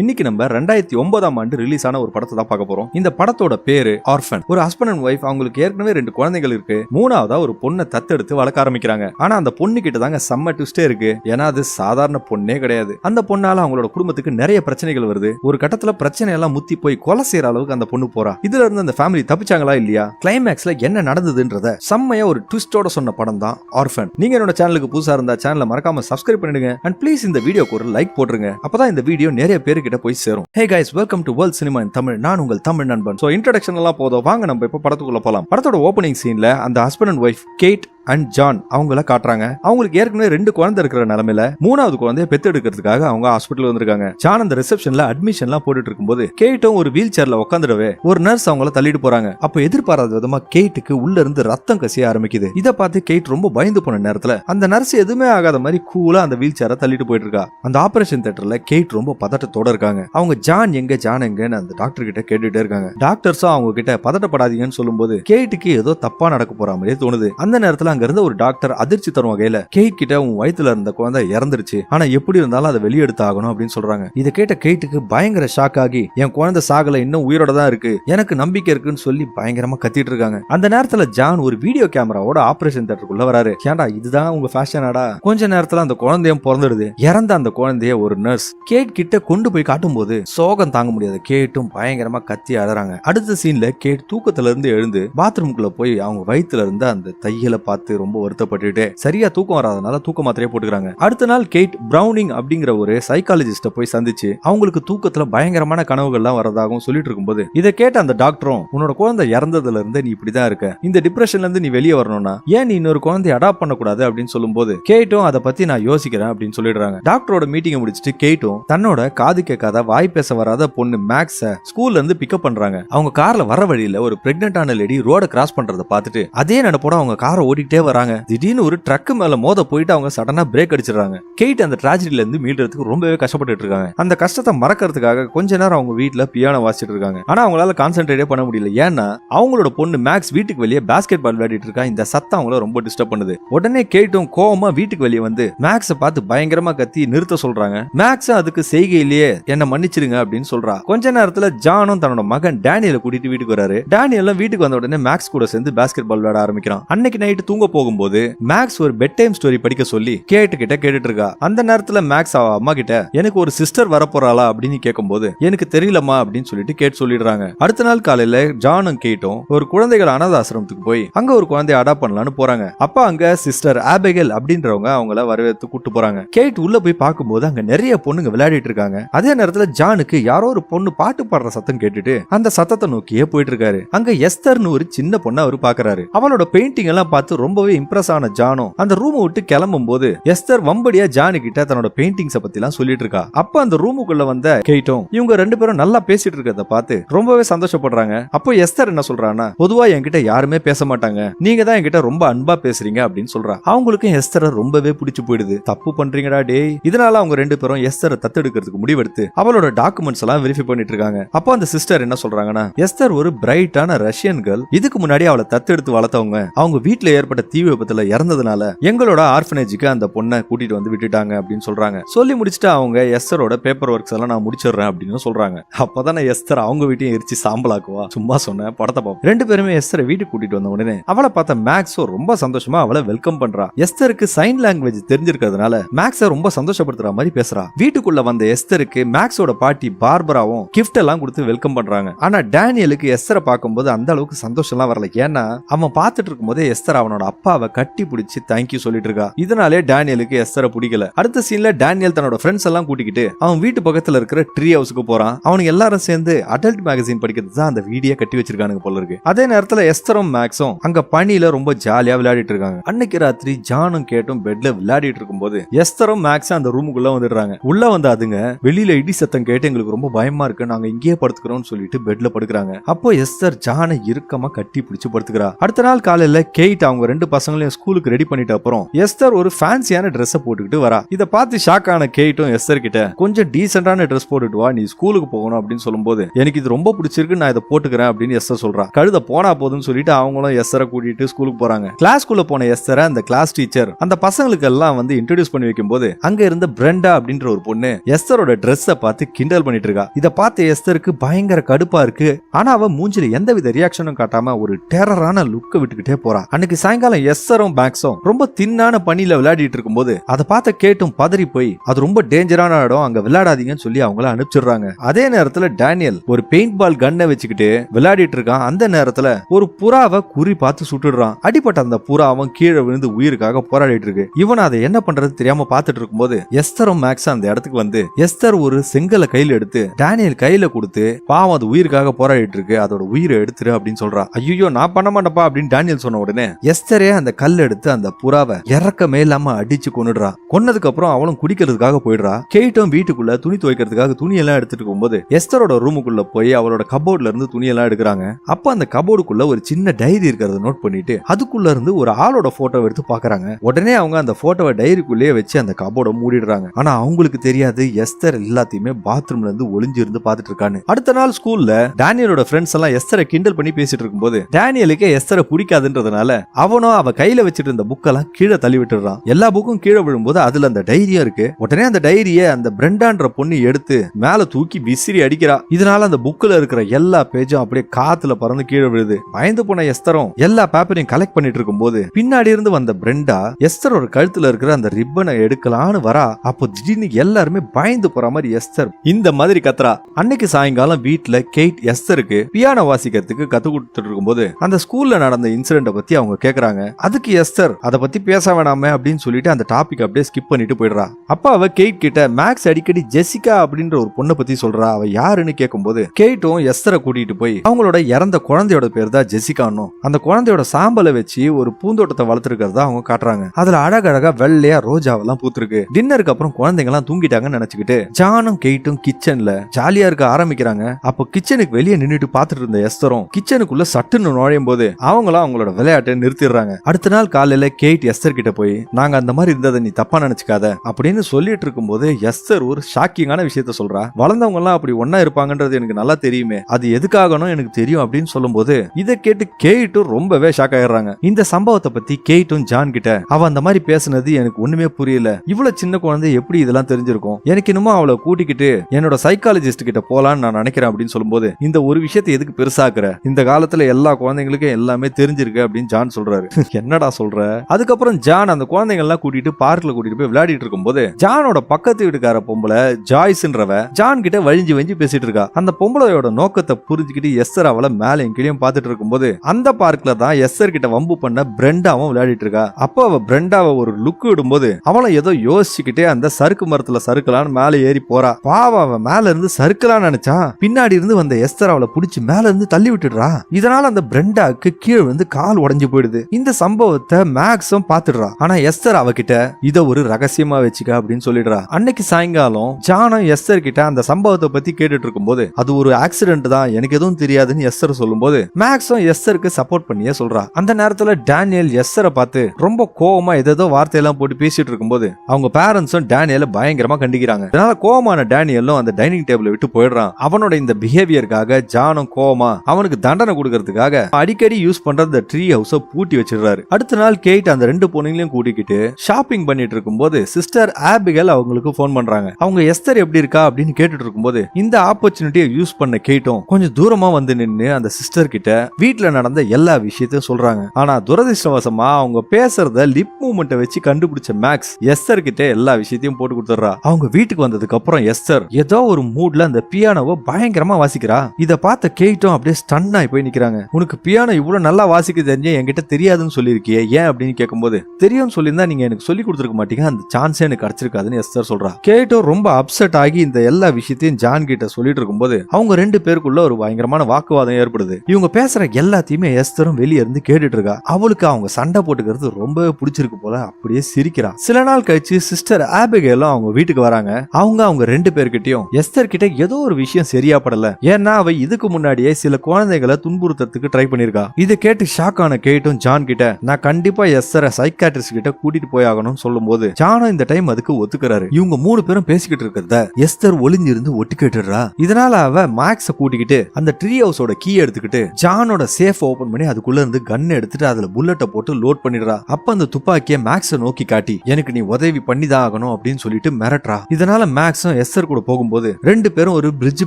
இன்னைக்கு நம்ம ரெண்டாயிரத்தி ஒன்பதாம் ஆண்டு ரிலீஸ் ஆன ஒரு படத்தை தான் பார்க்க போறோம். இந்த படத்தோட பேரு ஆர்ஃபன் ஒரு ஹஸ்பண்ட் அண்ட் ஒய்ஃப் அவங்களுக்கு ஏற்கனவே ரெண்டு குழந்தைகள் இருக்கு. மூணாவதா ஒரு பொண்ணை தத்தெடுத்து வளர்க்க ஆரம்பிக்கிறாங்க. ஆனா அந்த பொண்ணு கிட்ட தாங்க செம்ம ட்விஸ்டே இருக்கு. ஏன்னா அது சாதாரண பொண்ணே கிடையாது. அந்த பொண்ணால அவங்களோட குடும்பத்துக்கு நிறைய பிரச்சனைகள் வருது. ஒரு கட்டத்துல பிரச்சனை எல்லாம் முத்தி போய் கொலை செய்யற அளவுக்கு அந்த பொண்ணு போறா. இதுல இருந்து அந்த ஃபேமிலி தப்பிச்சாங்களா இல்லையா? கிளைமேக்ஸ்ல என்ன நடந்ததுன்றத செம்மையா ஒரு ட்விஸ்டோட சொன்ன படம் தான் ஆர்ஃபன் நீங்க என்னோட சேனலுக்கு புதுசா இருந்தா சேனலை மறக்காம சப்ஸ்கிரைப் பண்ணிடுங்க. அண்ட் ப்ளீஸ் இந்த வீடியோக்கு ஒரு லைக் போட்டுருங்க. அப்பதான் இந்த வீடியோ நிறைய பேருக்கு கிட்ட போய் சேரும். Hey guys welcome to world cinema in Tamil நான் உங்கள் தமிழ் நண்பன். சோ இன்ட்ரடக்ஷன் எல்லாம் போதும். வாங்க நம்ம இப்ப படத்துக்குள்ள போலாம். படத்தோட ஓப்பனிங் சீன்ல அந்த husband and wife Kate and John அவங்கள காட்டுறாங்க. அவங்களுக்கு ஏற்கனவே ரெண்டு குழந்தை இருக்கிற நிலமையில மூணாவது குழந்தைய பெத்து எடுக்கிறதுக்காக அவங்க ஹாஸ்பிட்டல் வந்திருக்காங்க. ஜான் அந்த ரிசப்ஷன்ல அட்மிஷன்லாம் போட்டுட்டு இருக்கும்போது கேட்டும் ஒரு வீல் சேர்ல உட்காந்துடவே ஒரு நர்ஸ் அவங்கள தள்ளிட்டு போறாங்க. அப்போ எதிர்பாராத விதமா கேட்டுக்கு உள்ள இருந்து ரத்தம் கசிய ஆரம்பிக்குது. இதை பார்த்து கேட் ரொம்ப பயந்து போன நேரத்துல அந்த நர்ஸ் எதுவுமே ஆகாத மாதிரி கூலா அந்த வீல் சேரை தள்ளிட்டு போயிட்டு இருக்கா அந்த ஆபரேஷன் தேட்டர்ல கேட் ரொம்ப பதட்டத்தோட இருக்காங்க. அவங்க ஜான் எங்க ஜான் எங்கன்னு அந்த டாக்டர் கிட்ட கேட்டுட்டே இருக்காங்க. டாக்டர்ஸும் அவங்க கிட்ட பதட்டப்படாதீங்கன்னு சொல்லும்போது கேட்டுக்கு ஏதோ தப்பா நடக்க போற மாதிரியே தோணுது. அந்த நேரத்துல அங்க இருந்த ஒரு டாக்டர் அதிர்ச்சி தரும் வகையில கேட் கிட்ட உன் வயித்துல இருந்த குழந்தை இறந்துருச்சு. ஆனா எப்படி இருந்தாலும் அதை வெளியெடுத்து ஆகணும் அப்படின்னு சொல்றாங்க. இதை கேட்ட கேட்டுக்கு பயங்கர ஷாக் ஆகி என் குழந்தை சாகல இன்னும் உயிரோட தான் இருக்கு. எனக்கு நம்பிக்கை இருக்குன்னு சொல்லி பயங்கரமா கத்திட்டு இருக்காங்க. அந்த நேரத்துல ஜான் ஒரு வீடியோ கேமராவோட ஆபரேஷன் தேட்டருக்குள்ள வராரு. ஏன்டா இதுதான் உங்க ஃபேஷனாடா கொஞ்ச நேரத்துல அந்த குழந்தையும் பிறந்துடுது. இறந்த அந்த குழந்தைய ஒரு நர்ஸ் கேட் கிட்ட கொண்டு போய் காட்டும் போது சோகம் தாங்க முடியாது. கேட்டும் பயங்கரமா கத்தி அழறாங்க அடுத்த சீன்ல கேட் தூக்கத்துல இருந்து எழுந்து பாத்ரூம்குள்ள போய் அவங்க வயித்துல இருந்த அந்த தையலை பார்த்து ரொம்ப வருத்தப்பட்டுட்டு சரியா தூக்கம் வராதனால தூக்க மாத்திரையே போட்டுக்கிறாங்க. அடுத்த நாள் கேட் பிரவுனிங் அப்படிங்கிற ஒரு சைக்காலஜிஸ்ட போய் சந்திச்சு அவங்களுக்கு தூக்கத்துல பயங்கரமான கனவுகள்லாம் வரதாகவும் சொல்லிட்டு இருக்கும்போது இதை கேட்ட அந்த டாக்டரும் உன்னோட குழந்தை இறந்ததுல இருந்து நீ இப்படிதான் இருக்க. இந்த டிப்ரெஷன்ல இருந்து நீ வெளியே வரணும்னா ஏன் நீ இன்னொரு குழந்தைய அடாப்ட் பண்ணக்கூடாது? அப்படின்னு சொல்லும்போது கேட்டும் அதை பத்தி நான் யோசிக்கிறேன் அப்படின்னு சொல்லிடுறாங்க. டாக்டரோட மீட்டிங்கை முடிச்சுட்டு கேட்டும் தன்னோட காது கேட்காத வாய் பேச வராத பொண்ணு மேக்ஸ ஸ்கூல்ல இருந்து பிக்கப் பண்றாங்க. அவங்க கார்ல வர வழியில ஒரு பிரெக்னென்டான லேடி ரோட கிராஸ் பண்றத பார்த்துட்டு அதே நினைப்போட அவங்க காரை ஓடிட்டே வராங்க. திடீர்னு ஒரு ட்ரக் மேல மோத போயிட்டு அவங்க சடனா பிரேக் அடிச்சிடுறாங்க. கேட் அந்த டிராஜடில இருந்து மீள்றதுக்கு ரொம்பவே கஷ்டப்பட்டுட்டு இருக்காங்க. அந்த கஷ்டத்தை மறக்கிறதுக்காக கொஞ்ச நேரம் அவங்க வீட்டுல பியானோ வாசிச்சிட்டு இருக்காங்க. ஆனா அவங்களால கான்சென்ட்ரேட்டே பண்ண முடியல. ஏன்னா அவங்களோட பொண்ணு மேக்ஸ் வீட்டுக்கு வெளியே பாஸ்கெட் பால் விளையாடிட்டு இருக்கா. இந்த சத்தம் அவங்கள ரொம்ப டிஸ்டர்ப் பண்ணுது. உடனே கேட்டும் கோவமா வீட்டுக்கு வெளியே வந்து மேக்ஸ பார்த்து பயங்கரமா கத்தி நிறுத்த சொல்றாங்க. மேக்ஸ் அதுக்கு செய்கையிலேயே என்ன மன்னிச்சிருங்க அப்படின்னு சொல்றா. கொஞ்ச நேரத்துல ஜானும் தன்னோட மகன் டேனியல கூட்டிட்டு வீட்டுக்கு வராரு. டேனியல் வீட்டுக்கு வந்த உடனே மேக்ஸ் கூட சேர்ந்து பேஸ்கெட் பால் விளையாட ஆரம்பிக்கிறான். அன்னைக்கு நைட்டு தூங்க போகும்போது மேக்ஸ் ஒரு பெட் டைம் ஸ்டோரி படிக்க சொல்லி கேட்டு கிட்ட கேட்டுட்டு இருக்கா அந்த நேரத்துல மேக்ஸ் அவ அம்மா கிட்ட எனக்கு ஒரு சிஸ்டர் வரப்போறாளா? அப்படின்னு கேட்கும்போது எனக்கு தெரியலம்மா அப்படின்னு சொல்லிட்டு கேட்டு சொல்லிடுறாங்க. அடுத்த நாள் காலையில ஜானும் கேட்டும் ஒரு குழந்தைகள் அனாத ஆசிரமத்துக்கு போய் அங்க ஒரு குழந்தைய அடாப்ட் பண்ணலாம்னு போறாங்க. அப்ப அங்க சிஸ்டர் ஆபேகல் அப்படின்றவங்க அவங்கள வரவேற்று கூட்டு போறாங்க. கேட் உள்ள போய் பார்க்கும்போது அங்க நிறைய பொண்ணுங்க விளையாடிட்டு இருக்காங்க. அதே நேரத்துல ஜானுக்கு யாரோ ஒரு பொண்ணு பாட்டு பாடுற சத்தம் கேட்டுட்டு அந்த சத்தத்தை நோக்கியே போயிட்டு இருக்காரு. அங்க எஸ்தர்னு ஒரு சின்ன பொண்ணை அவர் பாக்குறாரு. அவளோட பெயிண்டிங் எல்லாம் பார்த்து ரொம்பவே இம்ப்ரெஸ் ஆன ஜானும் அந்த ரூமை விட்டு கிளம்பும் போது எஸ்தர் வம்படியா ஜானு கிட்ட தன்னோட பெயிண்டிங்ஸ பத்தி எல்லாம் சொல்லிட்டு இருக்கா. அப்ப அந்த ரூமுக்குள்ள வந்த கேட்டும் இவங்க ரெண்டு பேரும் நல்லா பேசிட்டு இருக்கிறத பார்த்து ரொம்பவே சந்தோஷப்படுறாங்க. அப்போ எஸ்தர் என்ன சொல்றான்னா பொதுவா என்கிட்ட யாருமே பேச மாட்டாங்க. நீங்க தான் என்கிட்ட ரொம்ப அன்பா பேசுறீங்க அப்படின்னு சொல்றா. அவங்களுக்கும் எஸ்தரை ரொம்பவே பிடிச்சு போயிடுது. தப்பு பண்றீங்கடா டேய். இதனால அவங்க ரெண்டு பேரும் எஸ்தரை தத்தெடுக்கிறதுக்கு முடிவெடுத்து அவளோட டாக்குமெண்ட்ஸ் எல்லாம் வெரிஃபை பண்ணிட்டு இருக்காங்க. அப்போ அந்த சிஸ்டர் என்ன சொல்றாங்கன்னா எஸ்தர் ஒரு பிரைட்டான ரஷ்யன் கேர்ள் இதுக்கு முன்னாடி அவளை தத்தெடுத்து வளர்த்தவங்க. அவங்க வீட்டுல ஏற்பட்ட தீ விபத்துல இறந்ததுனால எங்களோட ஆர்ஃபனேஜுக்கு அந்த பொண்ணை கூட்டிட்டு வந்து விட்டுட்டாங்க அப்படின்னு சொல்றாங்க. சொல்லி முடிச்சுட்டு அவங்க எஸ்தரோட பேப்பர் ஒர்க்ஸ் எல்லாம் நான் முடிச்சிடுறேன் அப்படின்னு சொல்றாங்க. அப்பதானே எஸ்தர் அவங்க வீட்டையும் எரிச்சு சாம்பலாக்குவா. சும்மா சொன்னேன் படத்தை பார்ப்போம் ரெண்டு பேருமே எஸ்தரை வீட்டுக்கு கூட்டிட்டு வந்த உடனே அவளை பார்த்த மேக்ஸோ ரொம்ப சந்தோஷமா அவளை வெல்கம் பண்றா. எஸ்தருக்கு சைன் லாங்குவேஜ் தெரிஞ்சிருக்கிறதுனால மேக்ஸ ரொம்ப சந்தோஷப்படுத்துற மாதிரி பேசுறா. வீட்டுக்குள்ள வந்த எஸ்தருக்கு மேக்ஸோட பாட்டி பார்பராவும் கிஃப்ட் எல்லாம் கொடுத்து வெல்கம் பண்றாங்க. ஆனா டேனியலுக்கு எஸ்தரை பார்க்கும்போது அந்த அளவுக்கு சந்தோஷம்லாம் வரல. ஏன்னா அவன் பார்த்துட்டு இருக்கும்போது எஸ்தர் அவனோட அப்பாவை கட்டி பிடிச்சி தேங்க்யூ சொல்லிட்டு இருக்கா. இதனாலே டேனியலுக்கு எஸ்தரை பிடிக்கல. அடுத்த சீன்ல டேனியல் தன்னோட ஃப்ரெண்ட்ஸ் எல்லாம் கூட்டிக்கிட்டு அவன் வீட்டு பக்கத்துல இருக்கிற ட்ரீ ஹவுஸ்க்கு போறான். அவனுக்கு எல்லாரும் சேர்ந்து அடல்ட் மேகசின் படிக்கிறது தான் அந்த வீடியோ கட்டி வச்சிருக்கானுங்க போல இருக்கு. அதே நேரத்துல எஸ்தரும் மேக்ஸும் அங்க பனியில ரொம்ப ஜாலியா விளையாடிட்டு இருக்காங்க. அன்னைக்கு ராத்திரி ஜானும் கேட்டும் பெட்ல விளையாடிட்டு இருக்கும்போது எஸ்தரும் மேக்ஸும் அந்த ரூமுக்குள்ள வந்துடுறாங்க. உள்ள வந்து அதுங்க வெளியில இடி சத்தம் கேட்டு எங்களுக்கு ரொம்ப பயமா இருக்கு. நாங்க இங்கேயே படுத்துக்கிறோம்னு சொல்லிட்டு பெட்ல படுக்கிறாங்க. அப்போ எஸ்தர் ஜானை இறுக்கமா கட்டி பிடிச்சு படுத்துக்கிறா. அடுத்த நாள் காலையில கெய்ட் அவங்க ரெண்டு பசங்களையும் ஸ்கூலுக்கு ரெடி பண்ணிட்ட அப்புறம் எஸ்தர் ஒரு ஃபேன்சியான ட்ரெஸ் போட்டுக்கிட்டு வரா. இதை பார்த்து ஷாக் ஆன கேட்டும் எஸ்தர் கிட்ட கொஞ்சம் டீசென்டான ட்ரெஸ் போட்டுட்டு வா நீ ஸ்கூலுக்கு போகணும் அப்படின்னு சொல்லும்போது எனக்கு இது ரொம்ப பிடிச்சிருக்கு நான் இதை போட்டுக்கிறேன் அப்படின்னு எஸ்தர் சொல்றா. கழுத போனா போதுன்னு சொல்லிட்டு அவங்களும் எஸ்தரை கூட்டிட்டு ஸ்கூலுக்கு போறாங்க. கிளாஸ்க்குள்ள போன எஸ்தரை அந்த கிளாஸ் டீச்சர் அந்த பசங்களுக்கு எல்லாம் வந்து இன்ட்ரடியூஸ் பண்ணி வைக்கும்போது அங்க இருந்த பிரெண்டா அப்படின்ற ஒரு பொண்ணு எஸ்தரோட ட்ரெஸ்ஸை பார்த்து கிண்டல் பண்ணிட்டு இருக்கா. இதை பார்த்து எஸ்தருக்கு பயங்கர கடுப்பா இருக்கு. ஆனா அவ மூஞ்சில எந்தவித ரியாக்ஷனும் காட்டாம ஒரு டெரரான லுக்கை விட்டுக்கிட்டே போறா. அன்னைக்கு சாயங்காலம் எஸ்ஸரும் பேக்ஸும் ரொம்ப தின்னான பனியில விளையாடிட்டு இருக்கும்போது அதை பார்த்த கேட்டும் பதறி போய் அது ரொம்ப டேஞ்சரான இடம் அங்க விளையாடாதீங்கன்னு சொல்லி அவங்கள அனுப்பிச்சிடுறாங்க. அதே நேரத்துல டேனியல் ஒரு பெயிண்ட் பால் கன்னை வச்சுக்கிட்டு விளையாடிட்டு இருக்கான். அந்த நேரத்துல ஒரு புறாவை குறி பார்த்து சுட்டுடுறான். அடிப்பட்ட அந்த புறா அவன் கீழே விழுந்து உயிருக்காக போராடிட்டு இருக்கு. இவன் அதை என்ன பண்றது தெரியாம பார்த்துட்டு இருக்கும்போது எஸ்தரும் மேக்ஸும் அந்த இடத்துக்கு வந்து எஸ்தர் ஒரு செங்கலை கையில எடுத்து டேனியல் கையில கொடுத்து பாவம் அது உயிருக்காக போராடிட்டு இருக்கு. அதோட உயிரை எடுத்துரு அப்படின்னு சொல்றா. ஐயோ நான் பண்ண மாட்டேப்பா அப்படின்னு டேனியல் சொன்ன உடனே எஸ்தர் அந்த கல் எடுத்து அந்த புறாவை இறக்கமே இல்லாம அடிச்சு கொண்டுடுறா கொன்னதுக்கு அப்புறம் அவளும் குடிக்கிறதுக்காக போயிடுறா. கேட்டும் வீட்டுக்குள்ள துணி துவைக்கிறதுக்காக துணி எல்லாம் எடுத்துட்டு போகும்போது எஸ்தரோட ரூமுக்குள்ள போய் அவளோட கபோர்ட்ல இருந்து துணி எல்லாம் எடுக்கிறாங்க. அப்ப அந்த கபோர்டுக்குள்ள ஒரு சின்ன டைரி இருக்கிறத நோட் பண்ணிட்டு அதுக்குள்ள இருந்து ஒரு ஆளோட போட்டோ எடுத்து பாக்குறாங்க. உடனே அவங்க அந்த போட்டோவை டைரிக்குள்ளேயே வச்சு அந்த கபோர்டை மூடிடுறாங்க. ஆனா அவங்களுக்கு தெரியாது எஸ்தர் எல்லாத்தையுமே பாத்ரூம்ல இருந்து ஒளிஞ்சு இருந்து பாத்துட்டு இருக்கான்னு. அடுத்த நாள் ஸ்கூல்ல டேனியலோட ஃப்ரெண்ட்ஸ் எல்லாம் எஸ்தரை கிண்டல் பண்ணி பேசிட்டு இருக்கும்போது டேனியலுக்கு எஸ்தரை பிடிக்காதுன்றதுனால அவனும் அவ கையில வச்சிட்டு இருந்த புக்கெல்லாம் கீழே தள்ளி விட்டுறான் எல்லா புக்கும் கீழே விழும்போது அதுல அந்த டைரியா இருக்கு. உடனே அந்த டைரிய அந்த பிரெண்டான்ற பொண்ணு எடுத்து மேல தூக்கி விசிறி அடிக்கிறா. இதனால அந்த புக்ல இருக்கிற எல்லா பேஜும் அப்படியே காத்துல பறந்து கீழே விழுது. பயந்து போன எஸ்தரும் எல்லா பேப்பரையும் கலெக்ட் பண்ணிட்டு இருக்கும்போது பின்னாடி இருந்து வந்த பிரெண்டா எஸ்தரோட கழுத்துல இருக்கிற அந்த ரிப்பனை எடுக்கலான்னு வரா. அப்போ திடீர்னு எல்லாருமே பயந்து போற மாதிரி எஸ்தர் இந்த மாதிரி கத்துறா. அன்னைக்கு சாயங்காலம் வீட்டுல கெய்ட் எஸ்தருக்கு பியானோ வாசிக்கிறதுக்கு கத்து கொடுத்துட்டு இருக்கும்போது அந்த ஸ்கூல்ல நடந்த இன்சிடென்ட பத்தி அவங்க கேக்குறாங்க. அதுக்கு எஸ்தர் அதை பத்தி பேச வேணாமே அப்படின்னு சொல்லிட்டு அந்த டாபிக் அப்படியே ஸ்கிப் பண்ணிட்டு போயிடுறா. அப்ப அவ கெய்ட் கிட்ட மேக்ஸ் அடிக்கடி ஜெசிகா அப்படின்ற ஒரு பொண்ணை பத்தி சொல்றா. அவ யாருன்னு கேட்கும்போது கெய்ட்டும் எஸ்தரை கூட்டிட்டு போய் அவங்களோட இறந்த குழந்தையோட பேர் தான் ஜெசிகானும் அந்த குழந்தையோட சாம்பலை வச்சு ஒரு பூந்தோட்டத்தை வளர்த்துருக்கிறதா அவங்க காட்டுறாங்க. அதுல அழகழகா வெள்ளையா ரோஜாவெல்லாம் பூத்துருக்கு. டின்னருக்கு அப்புறம் குழந்தைங்க எல்லாம் தூங்கிட்டாங்கன்னு நினைச்சுக்கிட்டு ஜானும் கெய்ட்டும் கிச்சன்ல ஜாலியா இருக்க ஆரம்பிக்கிறாங்க. அப்போ கிச்சனுக்கு வெளியே நின்னுட்டு பார்த்துட்டு இருந்த எஸ்தரும் கிச்சனுக்குள்ள சட்டுன்னு நுழையும் போது அவங்களாம் அவங்களோட விளையாட்டை நிறுத்திடுறாங்க. அடுத்த நாள் காலையில கேட் எஸ்தர் கிட்ட போய் நாங்க அந்த மாதிரி இருந்ததை நீ தப்பா நினைச்சுக்காத. அப்படின்னு சொல்லிட்டு இருக்கும்போது எஸ்தர் ஒரு ஷாக்கிங்கான விஷயத்த சொல்றா. வளர்ந்தவங்க எல்லாம் அப்படி ஒன்னா இருப்பாங்கன்றது எனக்கு நல்லா தெரியுமே. அது எதுக்காகணும் எனக்கு தெரியும் அப்படின்னு சொல்லும்போது இதை கேட்டு கேட்டும் ரொம்பவே ஷாக் ஆயிடுறாங்க. இந்த சம்பவத்தை பத்தி கேட்டும் ஜான் கிட்ட அவ அந்த மாதிரி பேசுனது எனக்கு ஒண்ணுமே புரியல. இவ்வளவு சின்ன குழந்தை எப்படி இதெல்லாம் தெரிஞ்சிருக்கும்? எனக்கு இன்னமும் அவளை கூட்டிக்கிட்டு என்னோட சைக்காலஜிஸ்ட் கிட்ட போலான்னு நான் நினைக்கிறேன். அப்படின்னு சொல்லும்போது இந்த ஒரு விஷயத்தை எதுக்கு பெருசாக்குற? இந்த காலத்துல எல்லா குழந்தைங்களுக்கும் எல்லாமே தெரிஞ்சிருக்கு. அப்படின்னு ஜான் சொல்றாரு. என்னடா சொல்ற? அதுக்கப்புறம் ஜான் அந்த குழந்தைங்க எல்லாம் கூட்டிட்டு பார்க்ல கூட்டிட்டு போய் விளையாடிட்டு இருக்கும்போது ஜானோட பக்கத்து வீட்டுக்கார பொம்பளை ஜாய்ஸ்ன்றவ ஜான் கிட்ட வழிஞ்சு வழிஞ்சு பேசிட்டு இருக்கா. அந்த பொம்பளையோட நோக்கத்தை புரிஞ்சுக்கிட்டு எஸ்ஸர் அவளை மேலையும் கீழையும் பார்த்துட்டு இருக்கும்போது அந்த பார்க்ல தான் எஸ்ஸர் கிட்ட வம்பு பண்ண பிரெண்டாவும் விளையாடிட்டு இருக்கா. அப்போ அவ பிரெண்டாவை ஒரு லுக் விடும்போது அவளை ஏதோ யோசிச்சுக்கிட்டே அந்த சறுக்கு மரத்துல சறுக்கலான்னு மேலே ஏறி போறா. பாவம் அவன் மேல இருந்து சறுக்கலான்னு நினைச்சா பின்னாடி இருந்து வந்த எஸ்தர் அவளை புடிச்சு மேல இருந்து தள்ளி விட்டுடுறா இதனால அந்த பிரெண்டாக்கு கீழே வந்து கால் உடைஞ்சு போயிடுது. இந்த சம்பவத்தை மேக்ஸும் பாத்துடுறா ஆனா எஸ்தர் அவகிட்ட இத ஒரு ரகசியமா வச்சுக்க அப்படின்னு சொல்லிடுறா. அன்னைக்கு சாயங்காலம் ஜானும் எஸ்தர் கிட்ட அந்த சம்பவத்தை பத்தி கேட்டுட்டு இருக்கும்போது அது ஒரு ஆக்சிடென்ட் தான். எனக்கு எதுவும் தெரியாதுன்னு எஸ்தர் சொல்லும்போது மேக்ஸும் எஸ்தருக்கு சப்போர்ட் பண்ணியே சொல்றா. அந்த நேரத்துல டேனியல் எஸ்தரை பார்த்து ரொம்ப கோவமா ஏதேதோ வார்த்தையெல்லாம் போட்டு பேசிட்டு இருக்கும்போது அவங்க பேரண்ட்ஸும் டேனியல பயங்கரமா கண்டிக்கிறாங்க. அதனால கோவமான டேனியலும் அந்த டைனிங் டேபிளை விட்டு போயிடுறான். அவனோட இந்த பிஹேவியருக்காக ஜானும் கோவமா அவனுக்கு தண்டனை கொடுக்கறதுக்காக அடிக்கடி யூஸ் பண்ற இந்த ட்ரீ ஹவுஸ பூட்டி வச்சிடுறாரு. அடுத்த நாள் கேட் அந்த ரெண்டு பொண்ணுங்களையும் கூட்டிக்கிட்டு ஷாப்பிங் பண்ணிட்டு இருக்கும்போது சிஸ்டர் ஆபிகல் அவங்களுக்கு ஃபோன் பண்றாங்க. அவங்க எஸ்தர் எப்படி இருக்கா? அப்படின்னு கேட்டுட்டு இருக்கும்போது இந்த ஆப்பர்ச்சுனிட்டியை யூஸ் பண்ண கேட்டும். கொஞ்சம் தூரமா வந்து நின்னு அந்த சிஸ்டர் கிட்ட வீட்டுல நடந்த எல்லா விஷயத்தையும் சொல்றாங்க. ஆனா துரதிருஷ்டவசமா அவங்க பேசுறத லிப் மூமெண்ட்டை வச்சு கண்டுபிடிச்ச மேக்ஸ் எஸ்தர் கிட்ட எல்லா விஷயத்தையும் போட்டு கொடுத்துறா அவங்க வீட்டுக்கு வந்ததுக்கு அப்புறம் எஸ்தர் ஏதோ ஒரு மூட்ல அந்த பியானோவை பயங்கரமா வாசிக்கிறா. இத பார்த்த கேட்டும் அப்படியே ஸ்டன் ஆகி போய் நிக்கிறாங்க. உனக்கு பியானோ இவ்வளவு நல்லா வாசிக்க தெரிஞ்சு என்கிட்ட தெரியாது தெரியாதுன்னு சொல்லியிருக்கியே ஏன் அப்படின்னு கேட்கும்போது தெரியும்னு சொல்லியிருந்தா நீங்க எனக்கு சொல்லி கொடுத்துருக்க மாட்டீங்க அந்த சான்ஸே எனக்கு கிடைச்சிருக்காதுன்னு எஸ்தர் சொல்றா. கேட்டோ ரொம்ப அப்செட் ஆகி இந்த எல்லா விஷயத்தையும் ஜான் கிட்ட சொல்லிட்டு இருக்கும்போது அவங்க ரெண்டு பேருக்குள்ள ஒரு பயங்கரமான வாக்குவாதம் ஏற்படுது. இவங்க பேசுற எல்லாத்தையுமே எஸ்தரும் வெளியே இருந்து கேட்டுட்டு இருக்கா. அவளுக்கு அவங்க சண்டை போட்டுக்கிறது ரொம்பவே பிடிச்சிருக்கு போல அப்படியே சிரிக்கிறா. சில நாள் கழிச்சு சிஸ்டர் ஆபிகேலும் அவங்க வீட்டுக்கு வராங்க. அவங்க அவங்க ரெண்டு பேர்கிட்டயும் எஸ்தர் கிட்ட ஏதோ ஒரு விஷயம் சரியா படல ஏன்னா அவ இதுக்கு முன்னாடியே சில குழந்தைகளை துன்புறுத்தறதுக்கு ட்ரை பண்ணிருக்கா. இதை கேட்டு ஷாக் ஆன கேட்டும் ஜான் ஜான் கிட்ட நான் கண்டிப்பா எஸ்ஸரை சைக்காட்ரிஸ்ட் கிட்ட கூட்டிட்டு போய் ஆகணும்னு சொல்லும்போது ஜானும் இந்த டைம் அதுக்கு ஒத்துக்கிறாரு. இவங்க மூணு பேரும் பேசிக்கிட்டு இருக்கிறத எஸ்தர் ஒளிஞ்சிருந்து ஒட்டு கேட்டுடுறா இதனால அவ மேக்ஸ கூட்டிக்கிட்டு அந்த ட்ரீ ஹவுஸோட கீ எடுத்துக்கிட்டு ஜானோட சேஃப் ஓபன் பண்ணி அதுக்குள்ள இருந்து கன் எடுத்துட்டு அதுல புல்லட்டை போட்டு லோட் பண்ணிடுறா. அப்ப அந்த துப்பாக்கிய மேக்ஸ நோக்கி காட்டி எனக்கு நீ உதவி பண்ணி தான் ஆகணும் அப்படின்னு சொல்லிட்டு மிரட்டுறா. இதனால மேக்ஸும் எஸ்ஆர் கூட போகும்போது ரெண்டு பேரும் ஒரு பிரிட்ஜ்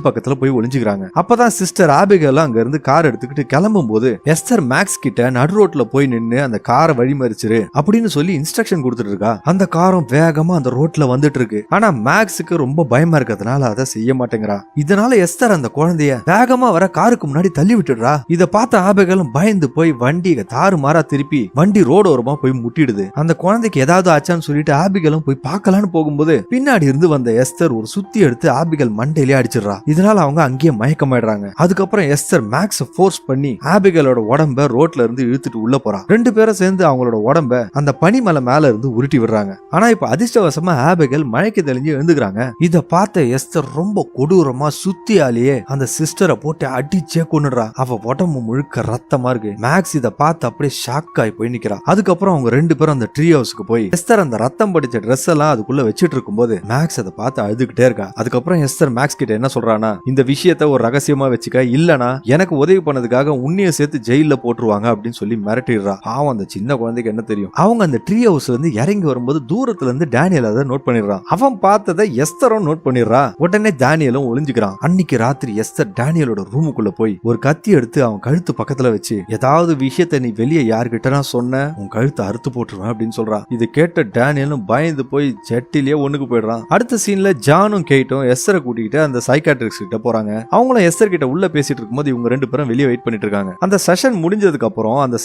பக்கத்துல போய் ஒளிஞ்சுக்கிறாங்க. அப்பதான் சிஸ்டர் ஆபிகெல்லாம் அங்க இருந்து கார் எடுத்துக்கிட்டு கிளம்பும் போது எஸ்தர் மேக்ஸ் கிட்ட நடு ரோட்ல போய் நின்னு அந்த காரை வழிமறிச்சிரு அப்படின்னு சொல்லி இன்ஸ்ட்ரக்ஷன் கொடுத்துட்டு இருக்கா. அந்த காரும் வேகமா அந்த ரோட்ல வந்துட்டு இருக்கு ஆனா மேக்ஸுக்கு ரொம்ப பயமா இருக்கிறதுனால அதை செய்ய மாட்டேங்கிறா. இதனால எஸ்தர் அந்த குழந்தைய வேகமா வர காருக்கு முன்னாடி தள்ளி விட்டுடுறா. இத பார்த்த ஆபேகளும் பயந்து போய் வண்டியை தாறுமாறா திருப்பி வண்டி ரோடு ஓரமா போய் முட்டிடுது. அந்த குழந்தைக்கு ஏதாவது ஆச்சான்னு சொல்லிட்டு ஆபிகளும் போய் பார்க்கலான்னு போகும்போது பின்னாடி இருந்து வந்த எஸ்தர் ஒரு சுத்தி எடுத்து ஆபிகள் மண்டையிலே அடிச்சிடுறா. இதனால அவங்க அங்கேயே மயக்கமாயிடுறாங்க. அதுக்கப்புறம் எஸ்தர் மேக்ஸ் ஃபோர்ஸ் பண்ணி ஆபிகளோட உடம்ப ரோட்ல இருந்து இழுத்துட்டு உள்ள போறா. ரெண்டு பேரும் சேர்ந்து அவங்களோட உடம்ப அந்த பனிமலை மேல இருந்து உருட்டி விடுறாங்க. ஆனா இப்ப அதிர்ஷ்டவசமா ஆபைகள் மழைக்கு தெளிஞ்சு எழுந்துக்கிறாங்க. இத பார்த்த எஸ்தர் ரொம்ப கொடூரமா சுத்தியாலேயே அந்த சிஸ்டரை போட்டு அடிச்சே கொண்டுடுறா அவ உடம்பு முழுக்க ரத்தமா இருக்கு. மேக்ஸ் இத பார்த்து அப்படியே ஷாக் ஆகி போய் நிக்கிறா. அதுக்கப்புறம் அவங்க ரெண்டு பேரும் அந்த ட்ரீ ஹவுஸ்க்கு போய் எஸ்தர் அந்த ரத்தம் படிச்ச ட்ரெஸ் எல்லாம் அதுக்குள்ள வச்சிட்டு இருக்கும்போது மேக்ஸ் அதை பார்த்து அழுதுகிட்டே இருக்கா. அதுக்கப்புறம் எஸ்தர் மேக்ஸ் கிட்ட என்ன சொல்றானா இந்த விஷயத்த ஒரு ரகசியமா வச்சுக்க. இல்லனா எனக்கு உதவி பண்ணதுக்காக உன்னைய சேர்த்து ஜெயில போட்டுருவாங்க அப்படின்னு சொல்லி மிரட்டி போயிடுறா பாவம் அந்த சின்ன குழந்தைக்கு என்ன தெரியும்? அவங்க அந்த ட்ரீ ஹவுஸ்ல இருந்து இறங்கி வரும்போது தூரத்துல இருந்து டேனியல் அதை நோட் பண்ணிடுறான் அவன் பார்த்ததை எஸ்தரும் நோட் பண்ணிடுறா. உடனே டேனியலும் ஒளிஞ்சுக்கிறான். அன்னைக்கு ராத்திரி எஸ்தர் டேனியலோட ரூமுக்குள்ள போய் ஒரு கத்தி எடுத்து அவன் கழுத்து பக்கத்துல வச்சு ஏதாவது விஷயத்த நீ வெளியே யார்கிட்ட சொன்ன? உன் கழுத்தை அறுத்து போட்டுருவேன் அப்படின்னு சொல்றான் இது கேட்ட டேனியலும் பயந்து போய் ஜெட்டிலேயே ஒண்ணுக்கு போயிடுறான். அடுத்த சீன்ல ஜானும் கேட்டும் எஸ்தரை கூட்டிக்கிட்டு அந்த சைக்காட்ரிக்ஸ் கிட்ட போறாங்க. அவங்களும் எஸ்தர் கிட்ட உள்ள பேசிட்டு இருக்கும்போது இவங்க ரெண்டு பேரும் வெளியே வெயிட் பண்ணிட்டு இருக்காங்க. அந்த செஷன் முடிஞ்சதுக்கு அப்புறம் அந்த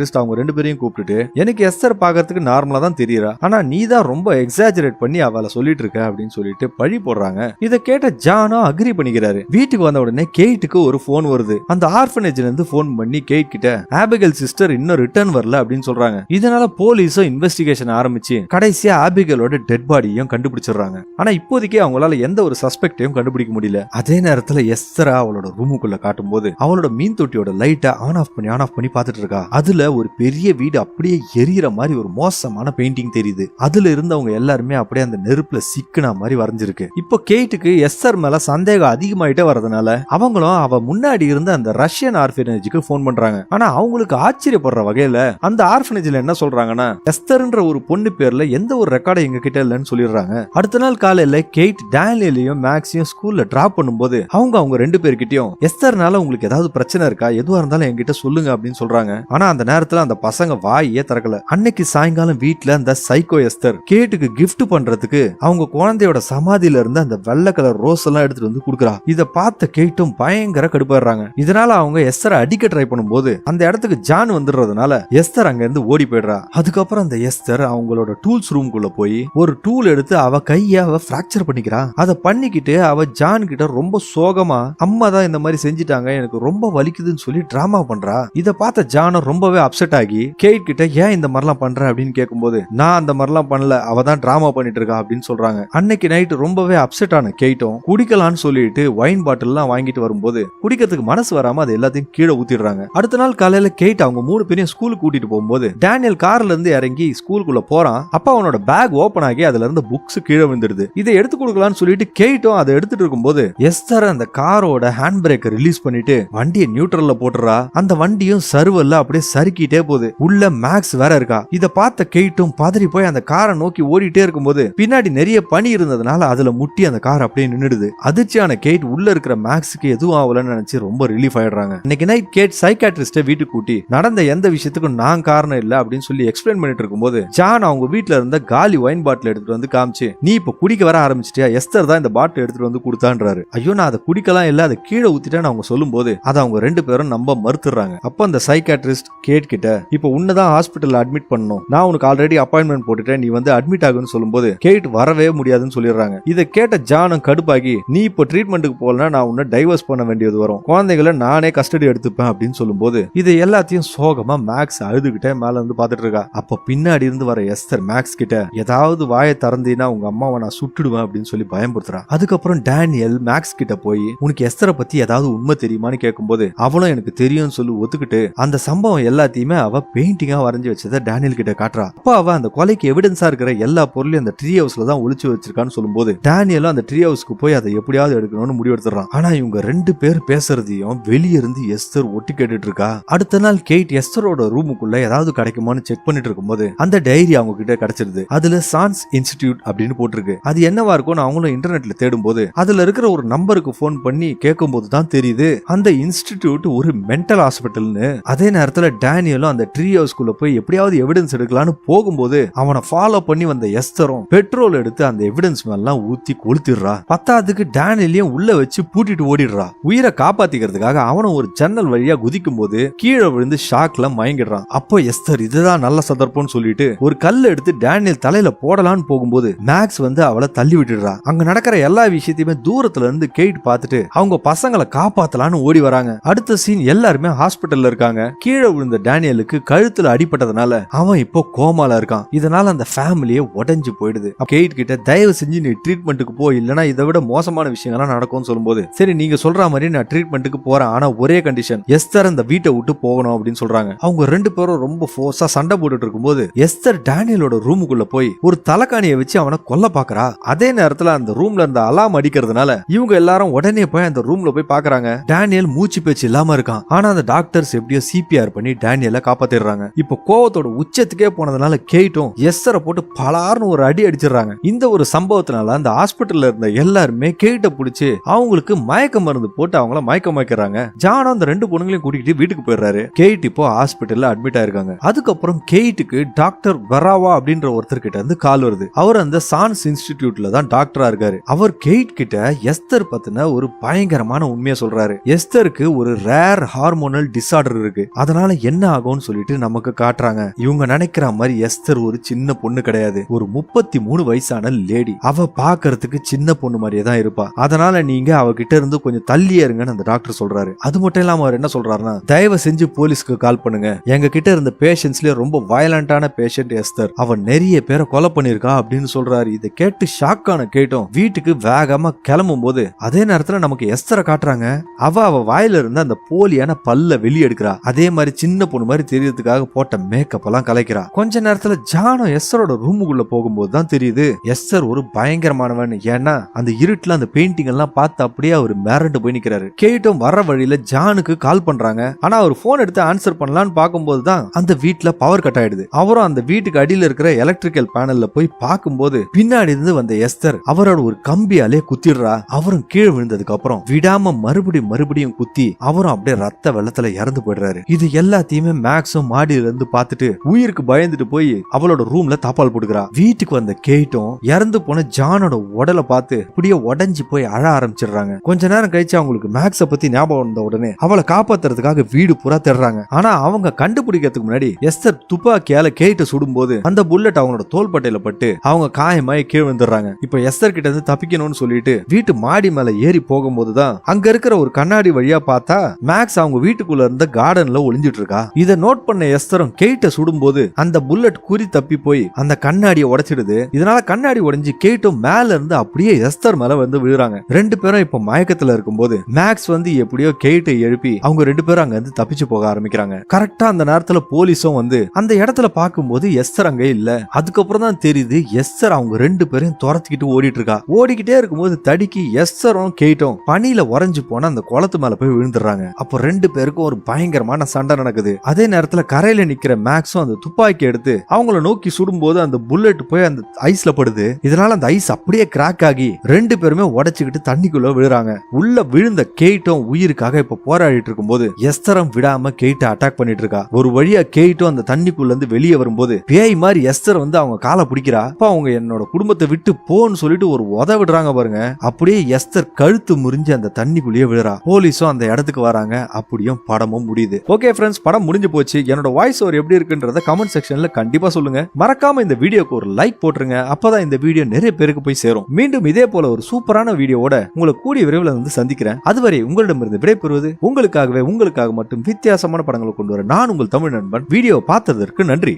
சைக்காட்ரிஸ்ட் அவங்க ரெண்டு பேரையும் கூப்பிட்டுட்டு எனக்கு எஸ்தர் பாக்குறதுக்கு நார்மலா தான் தெரியறா. ஆனா நீ தான் ரொம்ப எக்ஸாஜரேட் பண்ணி அவளை சொல்லிட்டு இருக்க அப்படின்னு சொல்லிட்டு பழி போடுறாங்க. இதை கேட்ட ஜானும் அக்ரி பண்ணிக்கிறாரு. வீட்டுக்கு வந்த உடனே கேட்டுக்கு ஒரு போன் வருது. அந்த ஆர்ஃபனேஜ்ல இருந்து போன் பண்ணி கேட் கிட்ட ஆபிகல் சிஸ்டர் இன்னும் ரிட்டர்ன் வரல அப்படின்னு சொல்றாங்க. இதனால போலீஸும் இன்வெஸ்டிகேஷன் ஆரம்பிச்சு கடைசியா ஆபிகலோட டெட் பாடியும் கண்டுபிடிச்சிடுறாங்க. ஆனா இப்போதைக்கு அவங்களால எந்த ஒரு சஸ்பெக்டையும் கண்டுபிடிக்க முடியல. அதே நேரத்துல எஸ்தரா அவளோட ரூமுக்குள்ள காட்டும்போது அவளோட மீன் தொட்டியோட லைட்டை ஆன் ஆஃப் பண்ணி ஆன் ஆஃப் பண்ணி பார்த்துட்டு இருக்கா. அதுல ஒரு பெரிய வீடு அப்படியே எரியற மாதிரி ஒரு மோசமான பெயிண்டிங் தெரியுது. அதுல இருந்தவங்க எல்லாருமே அப்படியே அந்த நெருப்புல சிக்கின மாதிரி வரைஞ்சிருக்கு. இப்போ கேட்டுக்கு எஸ்ஆர் மேல சந்தேகம் அதிகமாயிட்டே வரதுனால அவங்களும் அவ முன்னாடி இருந்த அந்த ரஷ்யன் ஆர்ஃபனேஜுக்கு ஃபோன் பண்றாங்க. ஆனா அவங்களுக்கு ஆச்சரியப்படுற வகையில அந்த ஆர்ஃபனேஜ்ல என்ன சொல்றாங்கன்னா எஸ்தர்ன்ற ஒரு பொண்ணு பேர்ல எந்த ஒரு ரெக்கார்டும் எங்க கிட்ட இல்லைன்னு சொல்லிடுறாங்க. அடுத்த நாள் காலையில கெய்ட் டேனியலையும் மேக்ஸையும் ஸ்கூல்ல டிராப் பண்ணும்போது அவங்க அவங்க ரெண்டு பேர்கிட்டயும் எஸ்தர்னால உங்களுக்கு ஏதாவது பிரச்சனை இருக்கா? எதுவா இருந்தாலும் என்கிட்ட சொல்லுங்க அப்படின்னு சொல்றாங்க. ஆனா அந்த நேரத்துல அந்த பசங்க வாயே திறக்கல. அன்னைக்கு சாயங்காலம் வீட்டுல அந்த சைக்கோ எஸ்தர் கேட்டுக்கு கிஃப்ட் பண்றதுக்கு அவங்க குழந்தையோட சமாதியில இருந்து அந்த வெள்ளை கலர் ரோஸ் எல்லாம் எடுத்துட்டு வந்து கொடுக்குறா. இத பார்த்த கேட்டும் பயங்கர கடுப்பாடுறாங்க இதனால அவங்க எஸ்தரை அடிக்க ட்ரை பண்ணும்போது அந்த இடத்துக்கு ஜான் வந்துடுறதுனால எஸ்தர் அங்க இருந்து ஓடி போயிடுறா. அதுக்கப்புறம் அந்த எஸ்தர் அவங்களோட டூல்ஸ் ரூம்குள்ள போய் ஒரு டூல் எடுத்து அவ கைய அவ பிராக்சர் பண்ணிக்கிறா. அதை பண்ணிக்கிட்டு அவ ஜான் கிட்ட ரொம்ப சோகமா அம்மா தான் இந்த மாதிரி செஞ்சுட்டாங்க எனக்கு ரொம்ப வலிக்குதுன்னு சொல்லி டிராமா பண்றா. இத பார்த்த ஜான ரொம்பவே அப்செட் ஆகி கேட் கிட்ட ஏன் இந்த மாதிரிலாம் பண்ற? அப்படின்னு கேட்கும்போது நான் அந்த மாதிரிலாம் பண்ணல. அவ தான் டிராமா பண்ணிட்டு இருக்கா அப்படின்னு சொல்றாங்க. அன்னைக்கு நைட் ரொம்பவே அப்செட் ஆன கேட்டும் குடிக்கலாம்னு சொல்லிட்டு வைன் பாட்டில்லாம் வாங்கிட்டு வரும்போது குடிக்கிறதுக்கு மனசு வராம அது எல்லாத்தையும் கீழே ஊத்திடுறாங்க. அடுத்த நாள் காலையில கேட் அவங்க மூணு பேரையும் ஸ்கூலுக்கு கூட்டிட்டு போகும்போது டேனியல் கார்ல இருந்து இறங்கி ஸ்கூலுக்குள்ள போறான். அப்பா அவனோட பேக் ஓபன் ஆகி அதுல இருந்து புக்ஸ் கீழே விழுந்துருது இதை எடுத்து கொடுக்கலாம்னு சொல்லிட்டு கேட்டும் அதை எடுத்துட்டு இருக்கும்போது எஸ்தர் அந்த காரோட ஹேண்ட் பிரேக்கை ரிலீஸ் பண்ணிட்டு வண்டியை நியூட்ரல்ல போட்டுறா அந்த வண்டியும் சர்வல்ல அப்படியே சறுக்கி சறுக்கிட்டே போகுது. உள்ள மேக்ஸ் வேற இருக்கா? இத பார்த்த கெய்ட்டும் பதறி போய் அந்த காரை நோக்கி ஓடிட்டே இருக்கும்போது பின்னாடி நிறைய பனி இருந்ததுனால அதுல முட்டி அந்த கார் அப்படியே நின்னுடுது. அதிர்ச்சியான கேட் உள்ள இருக்கிற மேக்ஸுக்கு எதுவும் ஆகலன்னு நினைச்சு ரொம்ப ரிலீஃப் ஆயிடுறாங்க. இன்னைக்கு நைட் கேட் சைக்காட்ரிஸ்ட வீட்டுக்கு கூட்டி நடந்த எந்த விஷயத்துக்கும் நான் காரணம் இல்ல அப்படின்னு சொல்லி எக்ஸ்பிளைன் பண்ணிட்டு இருக்கும்போது ஜான் அவங்க வீட்டுல இருந்த காலி ஒயின் பாட்டில் எடுத்துட்டு வந்து காமிச்சு நீ இப்ப குடிக்க வர ஆரம்பிச்சிட்டியா? எஸ்தர் தான் இந்த பாட்டில் எடுத்துட்டு வந்து கொடுத்தான்றாரு. ஐயோ நான் அதை குடிக்கலாம் இல்ல அதை கீழே ஊத்திட்டேன்னு அவங்க சொல்லும் போது அதை அவங்க ரெண்டு பேரும் நம்ப மறுத்துறாங்க அப்ப அந்த சைக்காட்ரிஸ்ட் கேட் கிட்ட இப்ப உன்னதான் ஹாஸ்பிட்டல் அட்மிட் பண்ணும் நான் உனக்கு ஆல்ரெடி அப்பாயின்மெண்ட் போட்டுட்டேன். நீ வந்து அட்மிட் ஆகுன்னு சொல்லும்போது கேட் வரவே முடியாதுன்னு சொல்லிடுறாங்க. இதை கேட்ட ஜானம் கடுப்பாகி நீ இப்போ ட்ரீட்மெண்ட்டுக்கு போகலனா நான் உன்னை டைவர்ஸ் பண்ண வேண்டியது வரும். குழந்தைகளை நானே கஸ்டடி எடுத்துப்பேன் அப்படின்னு சொல்லும்போது இது எல்லாத்தையும் சோகமா மேக்ஸ் அழுதுகிட்டே மேல இருந்து பாத்துட்டு இருக்கா. அப்ப பின்னாடி இருந்து வர எஸ்தர் மேக்ஸ் கிட்ட ஏதாவது வாயை திறந்தீங்கன்னா உங்க அம்மாவை நான் சுட்டுடுவேன் அப்படின்னு சொல்லி பயன்படுத்துறான் அதுக்கப்புறம் டேனியல் மேக்ஸ் கிட்ட போய் உனக்கு எஸ்தரை பத்தி ஏதாவது உண்மை தெரியுமான்னு கேட்கும்போது அவளும் எனக்கு தெரியும்னு சொல்லி ஒத்துக்கிட்டு அந்த சம்பவம் எல்லாத்தையும் எல்லாத்தையுமே அவ பெயிண்டிங்கா வரைஞ்சு வச்சதை டேனியல் கிட்ட காட்டுறா. அப்ப அவ அந்த கொலைக்கு எவிடன்ஸா இருக்கிற எல்லா பொருளையும் அந்த ட்ரீ ஹவுஸ்ல தான் ஒளிச்சு வச்சிருக்கான்னு சொல்லும்போது டேனியலும் அந்த ட்ரீ ஹவுஸ்க்கு போய் அதை எப்படியாவது எடுக்கணும்னு முடிவெடுத்துறான் ஆனா இவங்க ரெண்டு பேர் பேசுறதையும் வெளிய இருந்து எஸ்தர் ஒட்டி கேட்டுட்டு இருக்கா. அடுத்த நாள் கேட் எஸ்தரோட ரூமுக்குள்ள ஏதாவது கிடைக்குமான்னு செக் பண்ணிட்டு இருக்கும்போது அந்த டைரி அவங்க கிட்ட கிடைச்சிருது. அதுல சான்ஸ் இன்ஸ்டிடியூட் அப்படின்னு போட்டிருக்கு. அது என்னவா இருக்கும்னு அவங்களும் இன்டர்நெட்ல தேடும்போது அதுல இருக்கிற ஒரு நம்பருக்கு போன் பண்ணி கேட்கும்போது தான் தெரியுது. அந்த இன்ஸ்டிடியூட் ஒரு மென்டல் ஹாஸ்பிட்டல்னு அதே நேரத்துல டேனியலும் அந்த ட்ரீ ஹவுஸ்குள்ள போய் எப்படியாவது எவிடன்ஸ் எடுக்கலாம்னு போகும்போது அவனை ஃபாலோ பண்ணி வந்த எஸ்தரும் பெட்ரோல் எடுத்து அந்த எவிடன்ஸ் மேலாம் ஊத்தி கொளுத்திடுறா. பத்தாவதுக்கு டேனியலையும் உள்ள வச்சு பூட்டிட்டு ஓடிடுறா. உயிரை காப்பாத்திக்கிறதுக்காக அவனும் ஒரு ஜன்னல் வழியா குதிக்கும் போது கீழே விழுந்து ஷாக்ல மயங்கிடுறான். அப்போ எஸ்தர் இதுதான் நல்ல சந்தர்ப்பம்னு சொல்லிட்டு ஒரு கல் எடுத்து டேனியல் தலையில போடலான்னு போகும்போது மேக்ஸ் வந்து அவளை தள்ளி விட்டுடுறா. அங்க நடக்கிற எல்லா விஷயத்தையுமே தூரத்துல இருந்து கேட் பார்த்துட்டு அவங்க பசங்களை காப்பாத்தலான்னு ஓடி வராங்க. அடுத்த சீன் எல்லாருமே ஹாஸ்பிட்டல்ல இருக்காங்க. கீழே விழுந்த டேனியலுக்கு கழுத்துல அடிபட்டதுனால அவன் இப்போ கோமால இருக்கான். இதனால அந்த ஃபேமிலியே உடஞ்சு போயிடுது. அப்ப கேட் கிட்ட தயவு செஞ்சு நீ ட்ரீட்மெண்ட்டுக்கு போ இல்லனா இதை விட மோசமான விஷயங்கள்லாம் நடக்கும்னு சொல்லும்போது சரி நீங்க சொல்ற மாதிரி நான் ட்ரீட்மெண்ட்டுக்கு போறேன். ஆனா ஒரே கண்டிஷன் எஸ்தர் அந்த வீட்டை விட்டு போகணும் அப்படின்னு சொல்றாங்க. அவங்க ரெண்டு பேரும் ரொம்ப ஃபோர்ஸா சண்டை போட்டுட்டு இருக்கும்போது எஸ்தர் டேனியலோட ரூமுக்குள்ள போய் ஒரு தலைக்காணியை வச்சு அவனை கொல்ல பாக்குறா. அதே நேரத்துல அந்த ரூம்ல இருந்த அலாம் அடிக்கிறதுனால இவங்க எல்லாரும் உடனே போய் அந்த ரூம்ல போய் பாக்குறாங்க. டேனியல் மூச்சு பேச்சு இல்லாம இருக்கான். ஆனா அந்த டாக்டர்ஸ் எப்படியோ சிபிஆர் பண்ணி டேனியல் காப்பாத்திடுறாங்க. இப்போ கோவத்தோட உச்சத்துக்கே போனதுனால கேட்டும் எஸ்ஸரை போட்டு பலார்னு ஒரு அடி அடிச்சிடுறாங்க. இந்த ஒரு சம்பவத்தினால அந்த ஹாஸ்பிட்டல்ல இருந்த எல்லாருமே கேட்ட புடிச்சு அவங்களுக்கு மயக்க மருந்து போட்டு அவங்கள மயக்க மயக்கிறாங்க ஜானும் அந்த ரெண்டு பொண்ணுங்களையும் கூட்டிகிட்டு வீட்டுக்கு போயிடுறாரு. கேட் இப்போ ஹாஸ்பிட்டல்ல அட்மிட் ஆயிருக்காங்க. அதுக்கப்புறம் கேட்டுக்கு டாக்டர் வராவா அப்படின்ற ஒருத்தர் கிட்ட இருந்து கால் வருது. அவர் அந்த சான்ஸ் இன்ஸ்டிடியூட்ல தான் டாக்டரா இருக்காரு. அவர் கெய்ட் கிட்ட எஸ்தர் பத்தின ஒரு பயங்கரமான உண்மையை சொல்றாரு. எஸ்தருக்கு ஒரு ரேர் ஹார்மோனல் டிசார்டர் இருக்கு. அதனால என்ன ஆகும்னு சொல்லிட்டு நமக்கு காட்டுறாங்க. இவங்க நினைக்கிற மாதிரி எஸ்தர் ஒரு சின்ன பொண்ணு கிடையாது. ஒரு முப்பத்தி மூணு வயசான லேடி. அவ பாக்குறதுக்கு சின்ன பொண்ணு மாதிரியே தான் இருப்பா. அதனால நீங்க அவகிட்ட இருந்து கொஞ்சம் தள்ளியே இருங்கன்னு அந்த டாக்டர் சொல்றாரு. அது மட்டும் இல்லாம அவர் என்ன சொல்றாருன்னா தயவு செஞ்சு போலீஸ்க்கு கால் பண்ணுங்க. எங்க கிட்ட இருந்த பேஷண்ட்ஸ்லயே ரொம்ப வயலண்டான பேஷண்ட் எஸ்தர். அவ நிறைய பேரை கொலை பண்ணிருக்கா அப்படின்னு சொல்றாரு. இதை கேட்டு ஷாக்கான கேட்டோம். வீட்டுக்கு வேகமா கிளம்பும் போது அதே நேரத்துல நமக்கு எஸ்தரை காட்டுறாங்க. அவ அவ வாயில இருந்து அந்த போலியான பல்ல வெளியெடுக்கிறா. அதே மாதிரி சின்ன பொண்ணு மாதிரி தெரியறதுக்காக போட்ட மேக்கப் எல்லாம் கலைக்கிறா. கொஞ்ச நேரத்துல ஜானம் எஸ்தரோட ரூமுக்குள்ள போகும்போது தான் தெரியுது. எஸ்டர் ஒரு பயங்கரமானவன். ஏன்னா அந்த இருட்டுல அந்த பெயிண்டிங் எல்லாம் பார்த்து அப்படியே அவர் மிரண்டு போய் நிக்கிறாரு. கேட்டும் வர வழியில ஜானுக்கு கால் பண்றாங்க. ஆனா அவர் போன் எடுத்து ஆன்சர் பண்ணலாம்னு பார்க்கும்போது தான் அந்த வீட்டுல பவர் கட் ஆயிடுது. அவரும் அந்த வீட்டுக்கு அடியில இருக்கிற எலக்ட்ரிக்கல் பேனல்ல போய் பார்க்கும்போது பின்னாடி இருந்து வந்த எஸ்தர் அவரோட ஒரு கம்பியாலே குத்திடுறா. அவரும் கீழே விழுந்ததுக்கு அப்புறம் விடாம மறுபடியும் மறுபடியும் குத்தி அவரும் அப்படியே ரத்த வெள்ளத்துல இறந்து போயிடுறாரு. இது எல்லாத்தையுமே மேக்ஸும் மாடியில இருந்து பார்த்துட்டு உயிருக்கு பயந்துட்டு போய் அவளோட ரூம்ல தாப்பால் போட்டுக்கிறா. வீட்டுக்கு வந்த கேட்டும் இறந்து போன ஜானோட உடலை பார்த்து அப்படியே உடஞ்சி போய் அழ ஆரம்பிச்சிடுறாங்க. கொஞ்ச நேரம் கழிச்சு அவங்களுக்கு மேக்ஸ பத்தி ஞாபகம் வந்த உடனே அவளை காப்பாத்துறதுக்காக வீடு பூரா தேடுறாங்க. ஆனா அவங்க கண்டுபிடிக்கிறதுக்கு முன்னாடி எஸ்தர் துப்பாக்கியால கேட்ட சுடும்போது அந்த புல்லட் அவங்களோட தோள்பட்டையில பட்டு அவங்க காயமாய் கீழே வந்துடுறாங்க இப்ப எஸ்தர் கிட்ட இருந்து தப்பிக்கணும்னு சொல்லிட்டு வீட்டு மாடி மேல ஏறி போகும்போது தான் அங்க இருக்கிற ஒரு கண்ணாடி வழியா பார்த்தா மேக்ஸ் அவங்க வீட்டுக்குள்ள இருந்த கார்டன்ல ஒளிஞ்சிட்டு இருக்கா. இதை நோட் பண்ண எஸ்தரும் கெய்ட்டை சுடும்போது அந்த புல்லட் குறி தப்பி போய் அந்த கண்ணாடியை உடைச்சிடுது. இதனால கண்ணாடி உடைஞ்சு கெய்ட்டும் மேல இருந்து அப்படியே எஸ்தர் மேல வந்து விழுறாங்க. ரெண்டு பேரும் இப்போ மயக்கத்துல இருக்கும்போது மேக்ஸ் வந்து எப்படியோ கெய்ட்டை எழுப்பி அவங்க ரெண்டு பேரும் அங்க இருந்து தப்பிச்சு போக ஆரம்பிக்கிறாங்க. கரெக்டா அந்த நேரத்துல போலீஸும் வந்து அந்த இடத்துல பார்க்கும்போது எஸ்தர் அங்க இல்ல. அதுக்கப்புறம் தான் தெரியுது எஸ்தர் அவங்க ரெண்டு பேரையும் துரத்திக்கிட்டு ஓடிட்டு இருக்கா ஓடிக்கிட்டே இருக்கும்போது தடிக்கு எஸ்தரும் கெய்ட்டும் பனியில உறைஞ்சு போன அந்த குளத்து மேல போய் விழுந்துடுறாங்க. அப்போ ரெண்டு பேருக்கும் ஒரு பயங்கரமான சண்டை நடக்குது. அதே நேரத்துல கரையில நிக்கிற மேக்ஸும் அந்த துப்பாக்கி எடுத்து அவங்கள நோக்கி சுடும்போது அந்த புல்லட் போய் அந்த ஐஸ்ல படுது. இதனால அந்த ஐஸ் அப்படியே கிராக் ஆகி ரெண்டு பேருமே உடச்சுக்கிட்டு தண்ணிக்குள்ள விழுறாங்க. உள்ள விழுந்த கேட்டும் உயிருக்காக இப்ப போராடிட்டு இருக்கும்போது எஸ்தரம் விடாம கேட்டை அட்டாக் பண்ணிட்டு இருக்கா. ஒரு வழியா கேட்டும் அந்த தண்ணிக்குள்ள இருந்து வெளியே வரும்போது பேய் மாதிரி எஸ்தர் வந்து அவங்க காலை பிடிக்கிறா. அப்ப அவங்க என்னோட குடும்பத்தை விட்டு போன்னு சொல்லிட்டு ஒரு உத விடுறாங்க பாருங்க. அப்படியே எஸ்தர் கழுத்து முறிஞ்சு அந்த தண்ணிக்குள்ளேயே விழுறா. போலீஸும் அந்த இடத்துக்கு வராங்க. அப்படியும் படமும் முடியுது. ஓகே ஃப்ரெண்ட்ஸ் படம் முடிஞ்சு முடிஞ்சு போச்சு. என்னோட வாய்ஸ் ஓவர் எப்படி இருக்குன்றத கமெண்ட் செக்ஷன்ல கண்டிப்பா சொல்லுங்க. மறக்காம இந்த வீடியோக்கு ஒரு லைக் போட்டுருங்க. அப்பதான் இந்த வீடியோ நிறைய பேருக்கு போய் சேரும். மீண்டும் இதே போல ஒரு சூப்பரான வீடியோவோட உங்களை கூடிய விரைவில் வந்து சந்திக்கிறேன். அதுவரை உங்களிடமிருந்து விடைபெறுவது உங்களுக்காகவே உங்களுக்காக மட்டும் வித்தியாசமான படங்களை கொண்டு வர நான் உங்கள் தமிழ் நண்பன். வீடியோ பார்த்ததற்கு நன்றி.